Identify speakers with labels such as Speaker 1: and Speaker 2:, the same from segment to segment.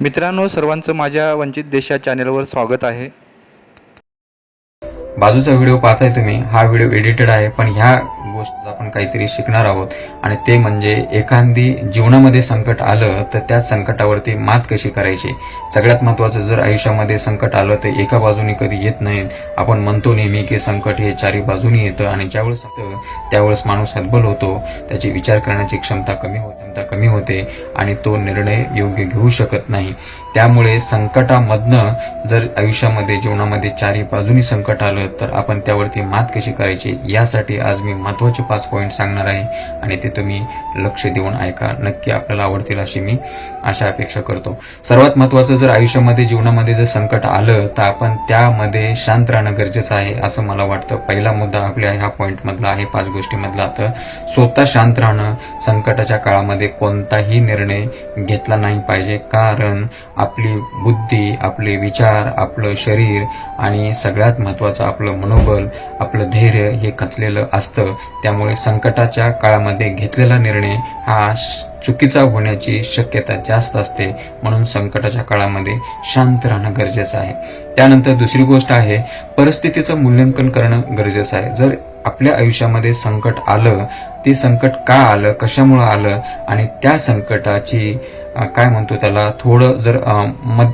Speaker 1: मित्रांनो सर्वांचं माझ्या वंचित देशा चॅनेलवर स्वागत आहे.
Speaker 2: बाजूचा व्हिडिओ पाहताय तुम्ही हा व्हिडिओ एडिटेड आहे पण ह्या गोष्ट आपण काहीतरी शिकणार आहोत. आणि ते म्हणजे एखादी जीवनामध्ये संकट आलं तर त्या संकटावरती मात कशी करायची? सगळ्यात महत्वाचं जर आयुष्यामध्ये संकट आलं तर एका बाजूनी कधी येत नाहीत. आपण म्हणतो नेहमी की संकट हे चारी बाजूनी येतं आणि ज्यावेळेस येतं त्यावेळेस माणूस हतबल होतो. त्याची विचार करण्याची क्षमता कमी होते. क्षमता कमी होते आणि तो निर्णय योग्य घेऊ शकत नाही. त्यामुळे संकटामधनं जर आयुष्यामध्ये जीवनामध्ये चारी बाजूनी संकट आलं तर आपण त्यावरती मात कशी करायची? यासाठी आज मी महत्त्वाचे पाच पॉईंट सांगणार आहे आणि ते तुम्ही लक्ष देऊन ऐका. नक्की आपल्याला आवडतील अशी मी अशा अपेक्षा करतो. सर्वात महत्वाचं जर आयुष्यामध्ये जीवनामध्ये जर संकट आलं तर आपण त्यामध्ये शांत राहणं गरजेचं आहे असं मला वाटतं. पहिला मुद्दा आपल्या ह्या पॉईंटमधला आहे पाच गोष्टीमधला. तर स्वतः शांत राहणं संकटाच्या काळामध्ये कोणताही निर्णय घेतला नाही पाहिजे. कारण आपली बुद्धी आपले विचार आपलं शरीर आणि सगळ्यात महत्त्वाचं आपलं मनोबल आपलं धैर्य हे खचलेलं असतं. त्यामुळे संकटाच्या काळामध्ये घेतलेला निर्णय हा श- चुकीचा होण्याची शक्यता जास्त असते. म्हणून संकटाच्या काळामध्ये शांत राहणं गरजेचं आहे. त्यानंतर दुसरी गोष्ट आहे परिस्थितीचं मूल्यांकन करणं गरजेचं आहे. जर आपल्या आयुष्यामध्ये संकट आलं ते संकट का आलं कशामुळं आलं आणि त्या संकटाची काय म्हणतो त्याला थोडं जर अ, मध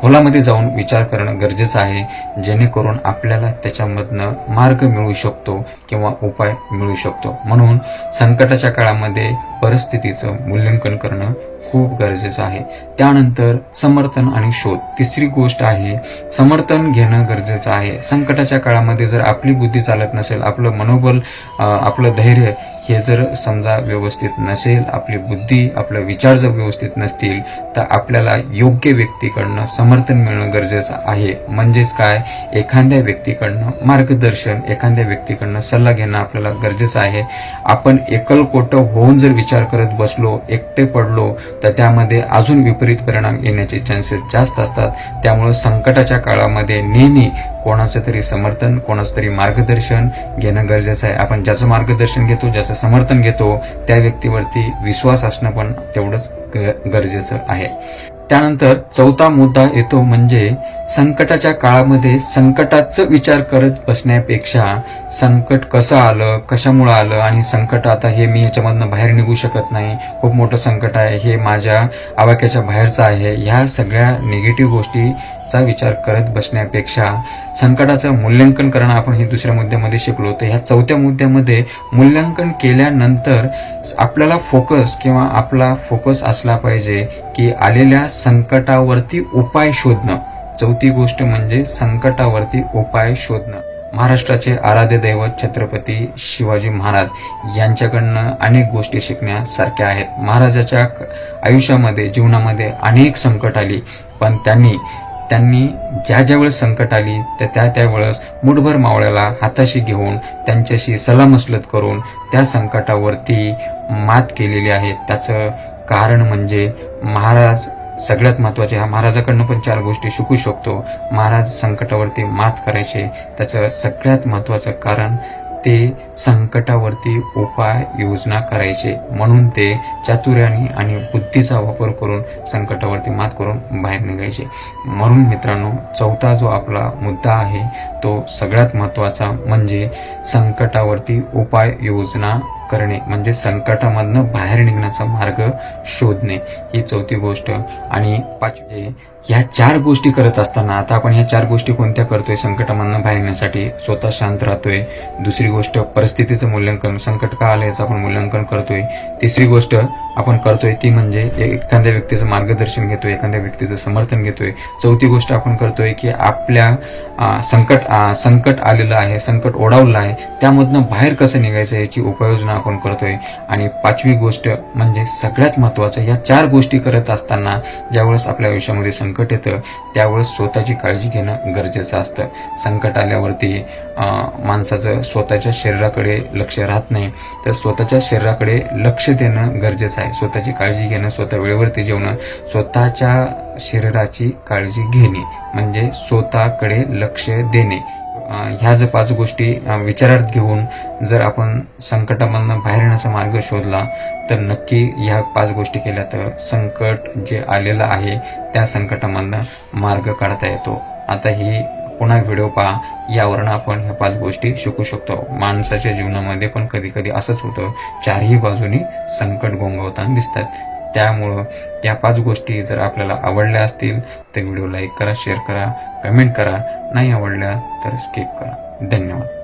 Speaker 2: खोलामध्ये जाऊन विचार करणं गरजेचं आहे जेणेकरून आपल्याला त्याच्यामधनं मार्ग मिळू शकतो किंवा उपाय मिळू शकतो. म्हणून संकटाच्या काळामध्ये परिस्थितीचं मूल्यांकन करणं खूप गरजेचं आहे. त्यानंतर समर्थन आणि शोध. तिसरी गोष्ट आहे समर्थन घेणं गरजेचं आहे. संकटाच्या काळामध्ये जर आपली बुद्धी चालत नसेल आपलं मनोबल आपलं धैर्य हे जर समजा व्यवस्थित नसेल आपली बुद्धी आपला विचार जर व्यवस्थित नसतील तर आपल्याला योग्य व्यक्तीकडनं समर्थन मिळणं गरजेचं आहे. म्हणजेच काय? एखाद्या व्यक्तीकडनं मार्गदर्शन एखाद्या व्यक्तीकडनं सल्ला घेणं आपल्याला गरजेचं आहे. आपण एकलकोटं होऊन जर विचार करत बसलो एकटे पडलो तर त्यामध्ये अजून विपरीत परिणाम येण्याचे चान्सेस जास्त असतात. त्यामुळं संकटाच्या काळामध्ये नेहमी कोणाचं तरी समर्थन कोणाचं तरी मार्गदर्शन घेणं गरजेचं आहे. आपण ज्याचं मार्गदर्शन घेतो ज्याचं समर्थन घेतो त्या व्यक्तीवरती विश्वास असणं पण तेवढंच ग- गरजेचं आहे. त्यानंतर चौथा मुद्दा येतो म्हणजे संकटाच्या काळामध्ये संकटाचं विचार करत बसण्यापेक्षा संकट कसं आलं कशामुळं आलं आणि संकट आता हे मी याच्यामधनं बाहेर निघू शकत नाही. खूप मोठं संकट आहे. हे माझ्या आवाक्याच्या बाहेरचं आहे. ह्या सगळ्या निगेटिव्ह गोष्टीचा विचार करत बसण्यापेक्षा संकटाचं मूल्यांकन करणं आपण हे दुसऱ्या मुद्द्यामध्ये शिकलो. तर ह्या चौथ्या मुद्द्यामध्ये मूल्यांकन केल्यानंतर आपल्याला फोकस किंवा आपला फोकस असला पाहिजे की आलेल्या संकटावरती उपाय शोधणं. चौथी गोष्ट म्हणजे संकटावरती उपाय शोधणं. महाराष्ट्राचे आराध्य दैवत छत्रपती शिवाजी महाराज यांच्याकडनं अनेक गोष्टी शिकण्यासारख्या आहेत. महाराजाच्या आयुष्यामध्ये जीवनामध्ये अनेक संकट आली पण त्यांनी त्यांनी ज्या ज्या वेळेस संकट आली तर त्या त्यावेळेस मुठभर मावळ्याला हाताशी घेऊन त्यांच्याशी सलामसलत करून त्या संकटावरती मात केलेली आहे. त्याचं कारण म्हणजे महाराज सगळ्यात महत्त्वाचे हा महाराजाकडनं पण चार गोष्टी शिकू शकतो. महाराज संकटावरती मात करायचे. त्याचं सगळ्यात महत्वाचं कारण ते संकटावरती उपाय योजना करायचे. म्हणून ते चातुर्याने आणि बुद्धीचा वापर करून संकटावरती मात करून बाहेर निघायचे. म्हणून मित्रांनो चौथा जो आपला मुद्दा आहे तो सगळ्यात महत्त्वाचा म्हणजे संकटावरती उपाय योजना करणे म्हणजे संकटामधनं बाहेर निघण्याचा मार्ग शोधणे ही चौथी गोष्ट. आणि पाचवी ह्या चार गोष्टी करत असताना आता आपण ह्या चार गोष्टी कोणत्या करतोय? संकटामधनं बाहेर येण्यासाठी स्वतः शांत राहतोय. दुसरी गोष्ट परिस्थितीचं मूल्यांकन संकट का आलं याचं आपण मूल्यांकन करतोय. तिसरी गोष्ट आपण करतोय ती म्हणजे एखाद्या व्यक्तीचं मार्गदर्शन घेतोय एखाद्या व्यक्तीचं समर्थन घेतोय. चौथी गोष्ट आपण करतोय की आपल्या संकट संकट आलेलं आहे संकट ओढावलं आहे त्यामधनं बाहेर कसं निघायचं याची उपाययोजना आपण करतोय. आणि पाचवी गोष्ट म्हणजे सगळ्यात महत्वाचं या चार गोष्टी करत असताना ज्यावेळेस आपल्या आयुष्यामध्ये संकट येतं त्यावेळेस स्वतःची काळजी घेणं गरजेचं असतं. संकट आल्यावरती माणसाचं स्वतःच्या शरीराकडे लक्ष राहत नाही. तर स्वतःच्या शरीराकडे लक्ष देणं गरजेचं आहे. स्वतःची काळजी घेणं स्वतः वेळेवरती जेवणं स्वतःच्या शरीराची काळजी घेणे. म्हणजे स्वतःकडे लक्ष देणे. ह्या जर पाच गोष्टी विचारात घेऊन जर आपण संकटामधनं बाहेर येण्याचा मार्ग शोधला तर नक्की ह्या पाच गोष्टी केल्या तर संकट जे आलेलं आहे त्या संकटामधनं मार्ग काढता येतो. आता ही पुन्हा व्हिडिओ पहा. यावरून आपण ह्या पाच गोष्टी शिकू शकतो. माणसाच्या जीवनामध्ये पण कधी कधी असंच होतं. चारही बाजूनी संकट गोंगवताना दिसतात. त्यामुळं त्या पाच गोष्टी जर आपल्याला आवडल्या असतील तर व्हिडिओ लाईक करा शेअर करा कमेंट करा. नाही आवडल्या तर स्किप करा. धन्यवाद.